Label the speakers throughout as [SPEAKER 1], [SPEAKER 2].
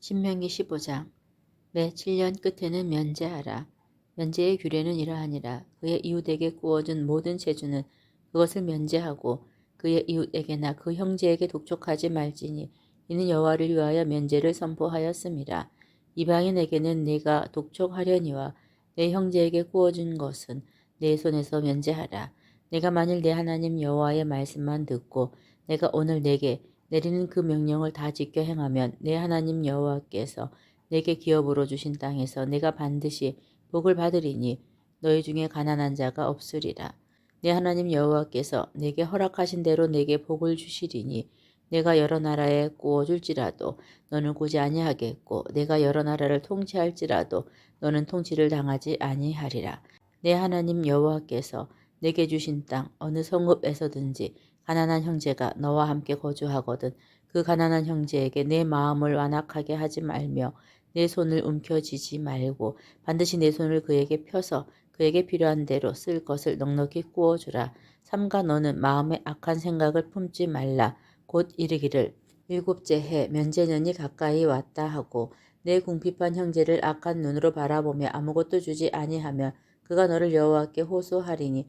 [SPEAKER 1] 신명기 15장 매 7년 끝에는 면제하라. 면제의 규례는 이러하니라. 그의 이웃에게 구워준 모든 제주는 그것을 면제하고 그의 이웃에게나 그 형제에게 독촉하지 말지니 이는 여호와를 위하여 면제를 선포하였음이라. 이방인에게는 내가 독촉하려니와 내 형제에게 구워준 것은 내 손에서 면제하라. 내가 만일 내 하나님 여호와의 말씀만 듣고 내가 오늘 내게 내리는 그 명령을 다 지켜 행하면 내 하나님 여호와께서 내게 기업으로 주신 땅에서 내가 반드시 복을 받으리니 너희 중에 가난한 자가 없으리라. 내 하나님 여호와께서 내게 허락하신 대로 내게 복을 주시리니 내가 여러 나라에 구워줄지라도 너는 구지 아니하겠고 내가 여러 나라를 통치할지라도 너는 통치를 당하지 아니하리라. 내 하나님 여호와께서 내게 주신 땅 어느 성읍에서든지 가난한 형제가 너와 함께 거주하거든 그 가난한 형제에게 내 마음을 완악하게 하지 말며 내 손을 움켜쥐지 말고 반드시 내 손을 그에게 펴서 그에게 필요한 대로 쓸 것을 넉넉히 구워주라. 삼가 너는 마음에 악한 생각을 품지 말라. 곧 이르기를 일곱째 해 면제년이 가까이 왔다 하고 내 궁핍한 형제를 악한 눈으로 바라보며 아무것도 주지 아니하면 그가 너를 여호와께 호소하리니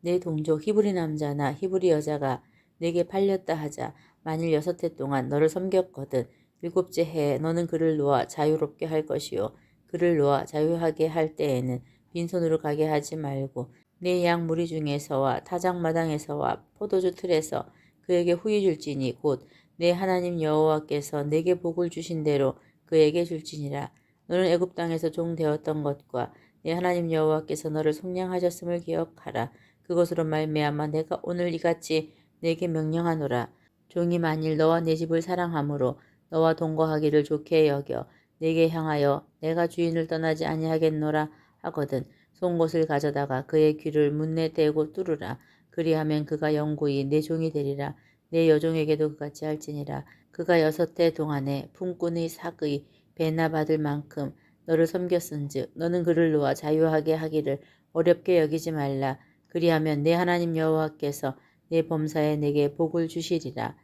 [SPEAKER 1] 내 동족 히브리 남자나 히브리 여자가 내게 팔렸다 하자 만일 여섯 해 동안 너를 섬겼거든 일곱째 해에 너는 그를 놓아 자유롭게 할 것이요. 그를 놓아 자유하게 할 때에는 빈손으로 가게 하지 말고 내 양 무리 중에서와 타작 마당에서와 포도주 틀에서 그에게 후히 줄지니 곧 내 하나님 여호와께서 내게 복을 주신 대로 그에게 줄지니라. 너는 애굽 땅에서 종 되었던 것과 내 하나님 여호와께서 너를 속량하셨음을 기억하라 그것으로 말미암아 내가 오늘 이같이 내게 명령하노라. 종이 만일 너와 내 집을 사랑하므로 너와 동거하기를 좋게 여겨 내게 향하여 내가 주인을 떠나지 아니하겠노라 하거든 송곳을 가져다가 그의 귀를 문내 대고 뚫으라. 그리하면 그가 영구히 내 종이 되리라. 내 여종에게도 그같이 할지니라. 그가 여섯 해 동안에 품꾼의 사의 배나 받을 만큼 너를 섬겼은즉 너는 그를 놓아 자유하게 하기를 어렵게 여기지 말라 그리하면 내 하나님 여호와께서 내 범사에 내게 복을 주시리라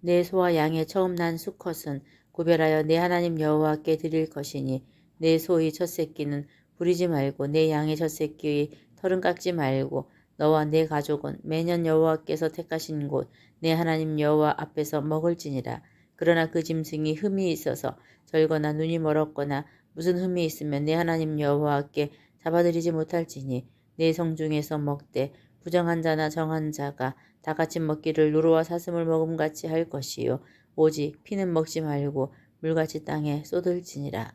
[SPEAKER 1] 내 소와 양의 처음 난 수컷은 구별하여 내 하나님 여호와께 드릴 것이니 내 소의 첫 새끼는 부리지 말고 내 양의 첫 새끼의 털은 깎지 말고 너와 내 가족은 매년 여호와께서 택하신 곳 내 하나님 여호와 앞에서 먹을지니라. 그러나 그 짐승이 흠이 있어서 절거나 눈이 멀었거나 무슨 흠이 있으면 내 하나님 여호와께 잡아들이지 못할지니 내성 중에서 먹되 부정한 자나 정한 자가 다 같이 먹기를 누르와 사슴을 먹음같이 할 것이요 오직 피는 먹지 말고 물같이 땅에 쏟을지니라.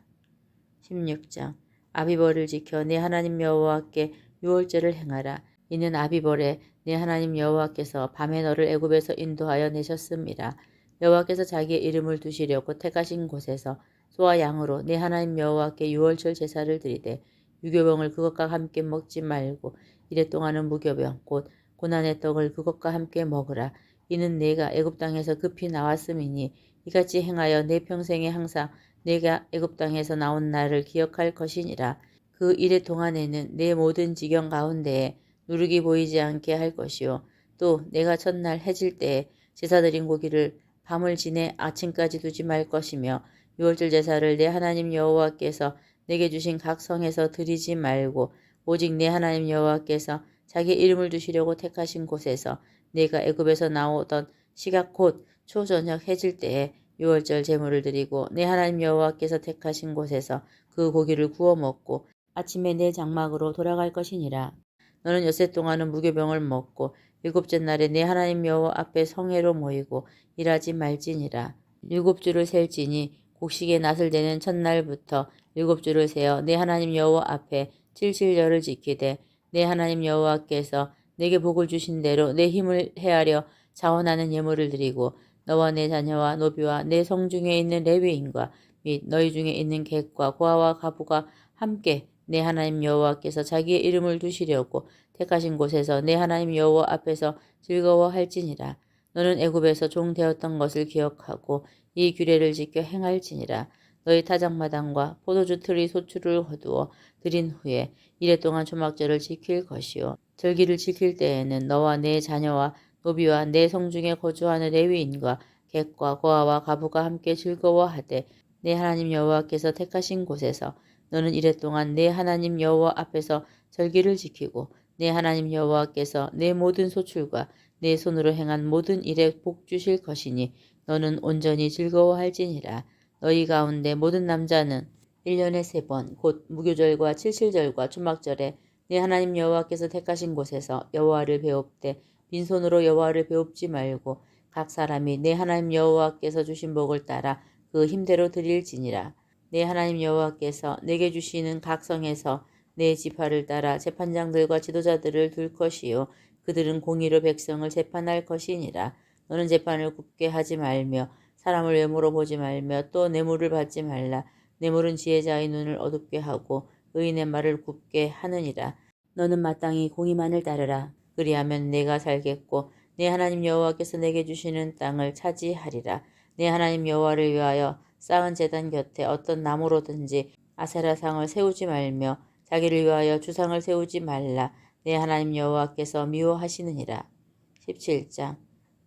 [SPEAKER 1] 16장 아비벌을 지켜 내 하나님 여호와께 유월절을 행하라. 이는 아비벌에 내 하나님 여호와께서 밤에 너를 애굽에서 인도하여 내셨음이라. 여호와께서 자기의 이름을 두시려고 택하신 곳에서 소와 양으로 내 하나님 여호와께 유월절 제사를 드리되 유교병을 그것과 함께 먹지 말고 이래 동안은 무교병 곧 고난의 떡을 그것과 함께 먹으라. 이는 내가 애굽 땅에서 급히 나왔음이니 이같이 행하여 내 평생에 항상 내가 애굽 땅에서 나온 날을 기억할 것이니라. 그 일의 동안에는 내 모든 지경 가운데에 누룩이 보이지 않게 할 것이요. 또 내가 첫날 해질 때에 제사드린 고기를 밤을 지내 아침까지 두지 말 것이며 유월절 제사를 내 하나님 여호와께서 내게 주신 각 성에서 드리지 말고 오직 내 하나님 여호와께서 자기 이름을 두시려고 택하신 곳에서 내가 애굽에서 나오던 시각 곧 초저녁 해질 때에 유월절 제물을 드리고 내 하나님 여호와께서 택하신 곳에서 그 고기를 구워 먹고 아침에 내 장막으로 돌아갈 것이니라. 너는 여세 동안은 무교병을 먹고 일곱째 날에 내 하나님 여호와 앞에 성회로 모이고 일하지 말지니라. 일곱 주를 셀지니 곡식의 낫을 되는 첫날부터 일곱 주를 세어 내 하나님 여호와 앞에 칠칠절을 지키되 내 하나님 여호와께서 내게 복을 주신 대로 내 힘을 헤아려 자원하는 예물을 드리고 너와 내 자녀와 노비와 내 성중에 있는 레위인과 및 너희 중에 있는 객과 고아와 가부가 함께 내 하나님 여호와께서 자기의 이름을 두시려고 택하신 곳에서 내 하나님 여호와 앞에서 즐거워할지니라. 너는 애굽에서 종 되었던 것을 기억하고 이 규례를 지켜 행할지니라. 너희 타작마당과 포도주 틀의 소출을 거두어 드린 후에 이래 동안 초막절을 지킬 것이요. 절기를 지킬 때에는 너와 내 자녀와 노비와 내 성중에 거주하는 레위인과 객과 고아와 가부가 함께 즐거워하되 내 하나님 여호와께서 택하신 곳에서 너는 이래 동안 내 하나님 여호와 앞에서 절기를 지키고 내 하나님 여호와께서 내 모든 소출과 내 손으로 행한 모든 일에 복 주실 것이니 너는 온전히 즐거워할지니라. 너희 가운데 모든 남자는 1년에 세 번 곧 무교절과 칠칠절과 초막절에 내 하나님 여호와께서 택하신 곳에서 여호와를 배웁되 빈손으로 여호와를 배웁지 말고 각 사람이 내 하나님 여호와께서 주신 복을 따라 그 힘대로 드릴지니라. 내 하나님 여호와께서 내게 주시는 각 성에서 내 지파를 따라 재판장들과 지도자들을 둘 것이요 그들은 공의로 백성을 재판할 것이니라. 너는 재판을 굽게 하지 말며 사람을 외모로 보지 말며 또 뇌물을 받지 말라. 뇌물은 지혜자의 눈을 어둡게 하고 의인의 말을 굽게 하느니라. 너는 마땅히 공의만을 따르라. 그리하면 내가 살겠고 내 하나님 여호와께서 내게 주시는 땅을 차지하리라. 내 하나님 여호와를 위하여 쌓은 제단 곁에 어떤 나무로든지 아세라상을 세우지 말며 자기를 위하여 주상을 세우지 말라. 내 하나님 여호와께서 미워하시느니라. 17장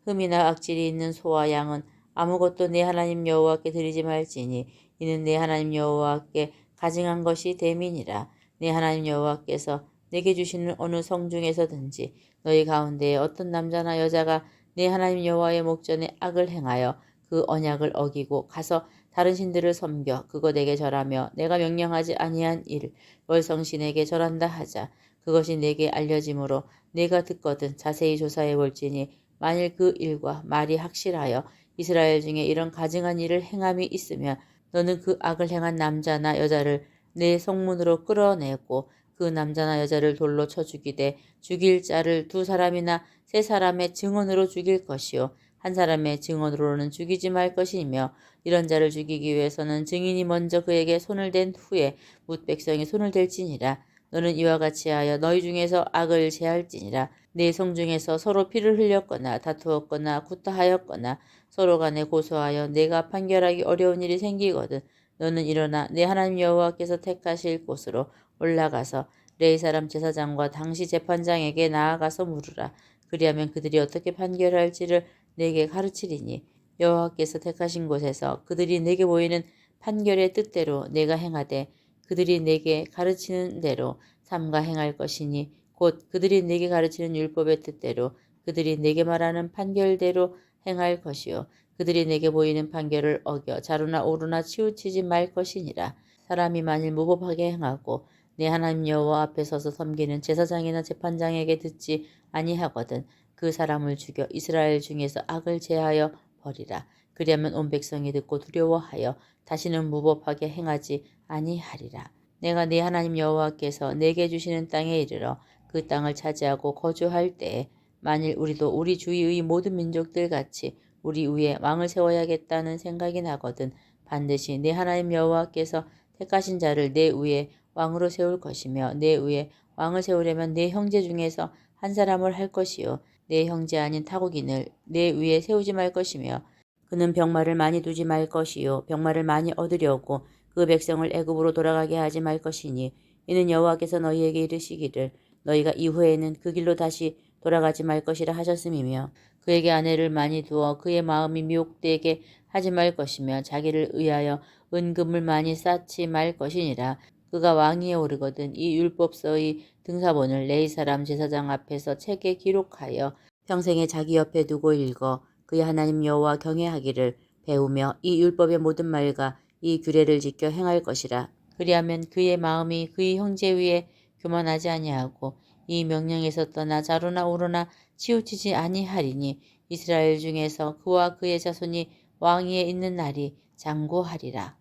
[SPEAKER 1] 흠이나 악질이 있는 소와 양은 아무것도 내 하나님 여호와께 드리지 말지니 이는 내 하나님 여호와께 가증한 것이 대민이라. 내 하나님 여호와께서 내게 주시는 어느 성 중에서든지 너희 가운데에 어떤 남자나 여자가 내 하나님 여호와의 목전에 악을 행하여 그 언약을 어기고 가서 다른 신들을 섬겨 그거 내게 절하며 내가 명령하지 아니한 일 월성신에게 절한다 하자. 그것이 내게 알려짐으로 내가 듣거든 자세히 조사해 볼지니 만일 그 일과 말이 확실하여 이스라엘 중에 이런 가증한 일을 행함이 있으면 너는 그 악을 행한 남자나 여자를 내 성문으로 끌어내고 그 남자나 여자를 돌로 쳐 죽이되 죽일 자를 두 사람이나 세 사람의 증언으로 죽일 것이요 한 사람의 증언으로는 죽이지 말 것이며 이런 자를 죽이기 위해서는 증인이 먼저 그에게 손을 댄 후에 뭇 백성이 손을 댈지니라. 너는 이와 같이 하여 너희 중에서 악을 제할지니라. 내 성 중에서 서로 피를 흘렸거나 다투었거나 구타하였거나 서로 간에 고소하여 내가 판결하기 어려운 일이 생기거든. 너는 일어나 내 하나님 여호와께서 택하실 곳으로 올라가서 레이 사람 제사장과 당시 재판장에게 나아가서 물으라. 그리하면 그들이 어떻게 판결할지를 내게 가르치리니 여호와께서 택하신 곳에서 그들이 내게 보이는 판결의 뜻대로 내가 행하되 그들이 내게 가르치는 대로 삼가 행할 것이니 곧 그들이 내게 가르치는 율법의 뜻대로 그들이 내게 말하는 판결대로 행할 것이요. 그들이 내게 보이는 판결을 어겨 자루나 오르나 치우치지 말 것이니라. 사람이 만일 무법하게 행하고 내 하나님 여호와 앞에 서서 섬기는 제사장이나 재판장에게 듣지 아니하거든 그 사람을 죽여 이스라엘 중에서 악을 제하여 버리라. 그리하면 온 백성이 듣고 두려워하여 다시는 무법하게 행하지 아니하리라. 내가 네 하나님 여호와께서 내게 주시는 땅에 이르러 그 땅을 차지하고 거주할 때에 만일 우리도 우리 주위의 모든 민족들 같이 우리 위에 왕을 세워야겠다는 생각이 나거든 반드시 내 하나님 여호와께서 택하신 자를 내 위에 왕으로 세울 것이며 내 위에 왕을 세우려면 내 형제 중에서 한 사람을 할 것이요 내 형제 아닌 타국인을 내 위에 세우지 말 것이며 그는 병마를 많이 두지 말 것이요 병마를 많이 얻으려고 그 백성을 애굽으로 돌아가게 하지 말 것이니 이는 여호와께서 너희에게 이르시기를 너희가 이후에는 그 길로 다시 돌아가지 말 것이라 하셨음이며 그에게 아내를 많이 두어 그의 마음이 미혹되게 하지 말 것이며 자기를 의하여 은금을 많이 쌓지 말 것이니라 그가 왕위에 오르거든 이 율법서의 등사본을 레이 사람 제사장 앞에서 책에 기록하여 평생에 자기 옆에 두고 읽어 그의 하나님 여호와 경외하기를 배우며 이 율법의 모든 말과 이 규례를 지켜 행할 것이라 그리하면 그의 마음이 그의 형제 위에 교만하지 아니하고 이 명령에서 떠나 자루나 오르나 치우치지 아니하리니 이스라엘 중에서 그와 그의 자손이 왕위에 있는 날이 장고하리라.